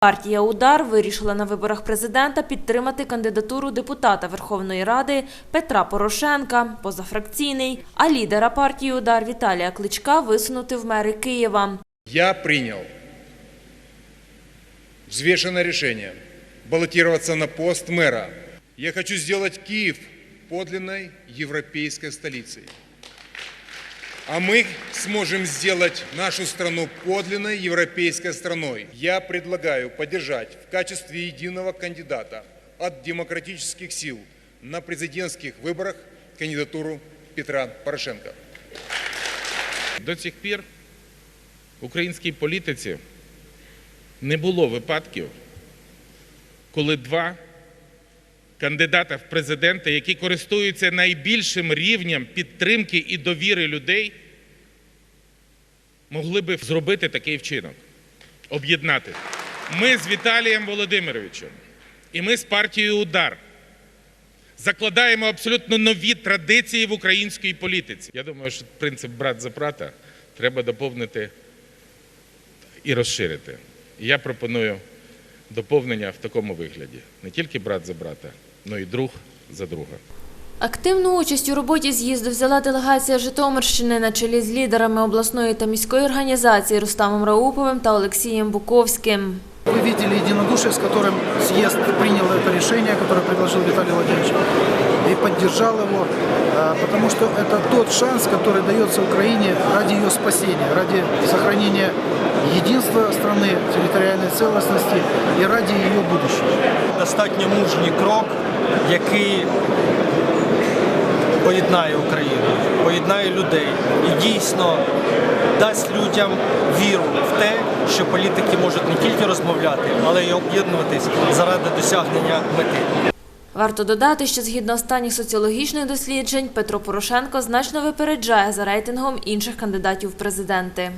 Партія Удар вирішила на виборах президента підтримати кандидатуру депутата Верховної Ради Петра Порошенка, позафракційний, а лідера партії Удар Віталія Кличка висунути в мери Києва. Я принял взвешенное решение баллотироваться на пост мэра. Я хочу сделать Киев подлинной европейской столицей. А мы сможем сделать нашу страну подлинной европейской страной. Я предлагаю поддержать в качестве единого кандидата от демократических сил на президентских выборах кандидатуру Петра Порошенко. До цих пір в українській політиці не було випадків, коли два кандидата в президенти, які користуються найбільшим рівнем підтримки і довіри людей, могли би зробити такий вчинок, об'єднати. Ми з Віталієм Володимировичем і ми з партією Удар закладаємо абсолютно нові традиції в українській політиці. Я думаю, що принцип брат за брата треба доповнити і розширити. І я пропоную доповнення в такому вигляді: не тільки брат за брата, але й друг за друга. Активну участь у роботі з'їзду взяла делегація Житомирщини на чолі з лідерами обласної та міської організації Рустамом Рауповим та Олексієм Буковським. Вы видели единодушие, с которым съезд принял это решение, которое предложил Виталий Владимирович, и поддержал его, а, потому что это тот шанс, который дается Украине ради ее спасения, ради сохранения единства страны, территориальной целостности и ради ее будущего. достатньо мужній крок, який поєднає Україну, поєднає людей і дійсно дасть людям віру в те, що політики можуть не тільки розмовляти, але й об'єднуватись заради досягнення мети. Варто додати, що згідно останніх соціологічних досліджень Петро Порошенко значно випереджає за рейтингом інших кандидатів в президенти.